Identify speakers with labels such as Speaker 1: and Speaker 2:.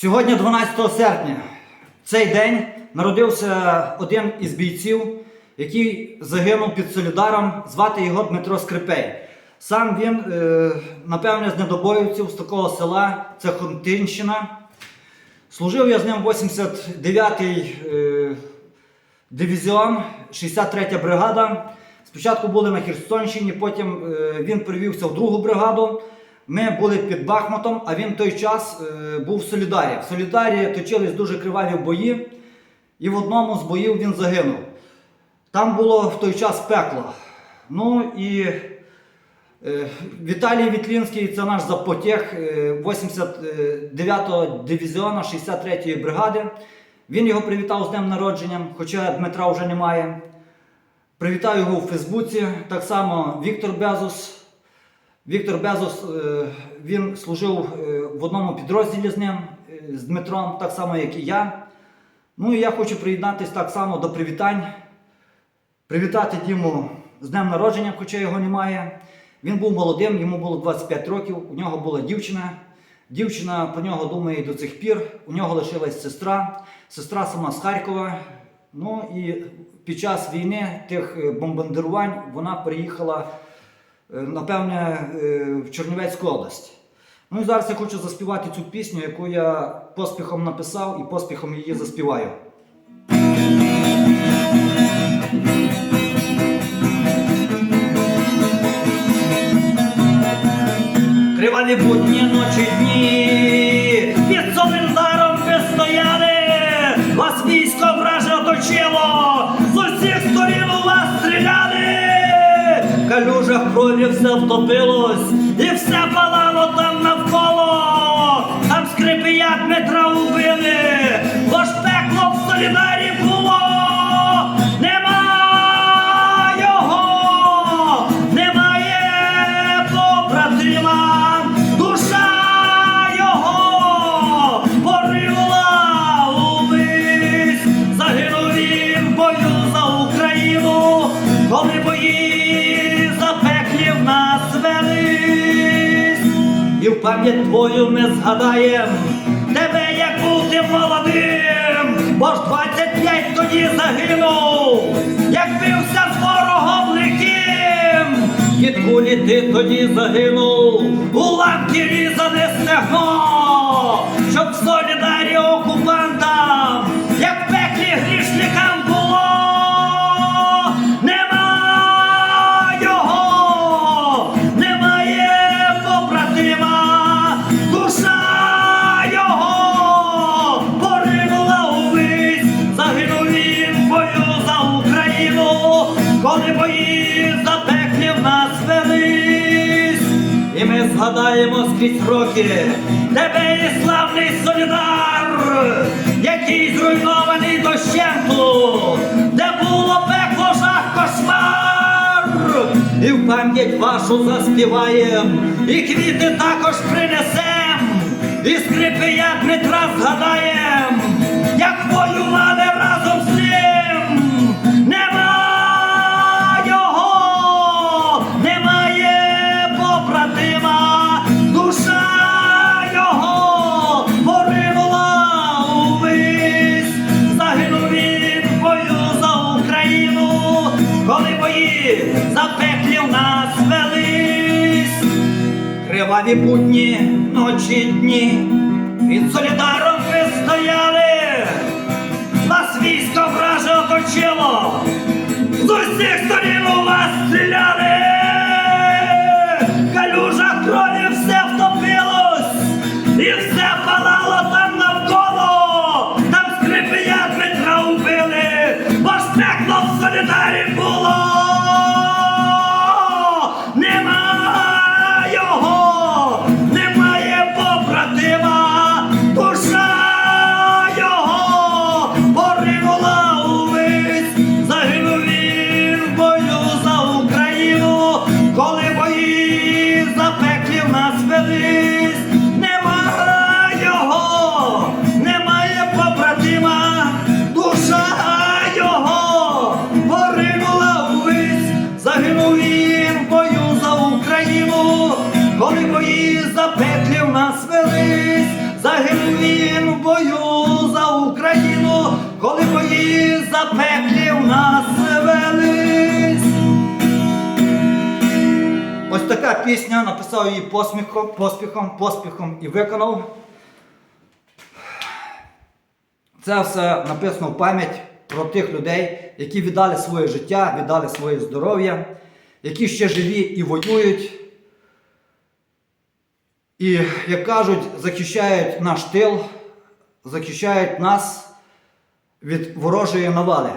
Speaker 1: Сьогодні, 12 серпня, в цей день народився один із бійців, який загинув під Солідаром, звати його Дмитро Скрипей. Сам він, е, напевне, з недобоївців з такого села, це Хунтинщина. Служив я з ним 89-й е, дивізіон, 63 бригада. Спочатку були на Херсонщині, потім е, він перевівся в другу бригаду. Ми були під Бахмутом, а він в той час е, був в Солідарі. В Солідарі точились дуже криваві бої, і в одному з боїв він загинув. Там було в той час пекло. Ну і е, Віталій Вітлінський, це наш запотєх е, 89-го дивізіону 63-ї бригади. Він його привітав з днем народженням, хоча Дмитра вже немає. Привітаю його у Фейсбуці. Так само Віктор Безос. Віктор Безос е, він служив е, в одному підрозділі з ним, е, з Дмитром, так само, як і я. Ну і я хочу приєднатися так само до привітань. Привітати Діму з днем народження, хоча його немає. Він був молодим, йому було 25 років, у нього була дівчина. Дівчина про нього думає до цих пір. У нього лишилась сестра, сестра сама з Харкова. Ну і під час війни тих бомбардирувань вона приїхала, напевне, е, в Чернівецьку область. Ну і зараз я хочу заспівати цю пісню, яку я поспіхом написав і поспіхом її заспіваю. Кривалі будні ночі дні, крові все втопилось, і все палало там навколо, там скрипія Дмитра убили, бо ж пекло в Солідарі І в пам'ять твою ми згадаєм тебе, як був ти молодим, бо ж 25 тоді загинув, як бився з ворогом лихим. Від кулі ти тоді загинув, у ламки різане стегно, щоб в солідарі згадаємо скрізь роки тебе і славний солідар, який зруйнований дощенту, де було пекло жах кошмар. І в пам'ять вашу заспіваєм, і квіти також принесем, і скрипи я Дмитра згадаєм, як воювали коли бої запеклі в нас велись. Криваві будні, ночі дні, під солідаром Долі бої запеклі в нас велись, загинув він в бою за Україну, коли бої за запеклі в нас велись. Ось така пісня написав її посміхом, поспіхом, поспіхом і виконав. Це все написано в пам'ять про тих людей, які віддали своє життя, віддали своє здоров'я, які ще живі і воюють. І, як кажуть, захищають наш тил, захищають нас від ворожої навали.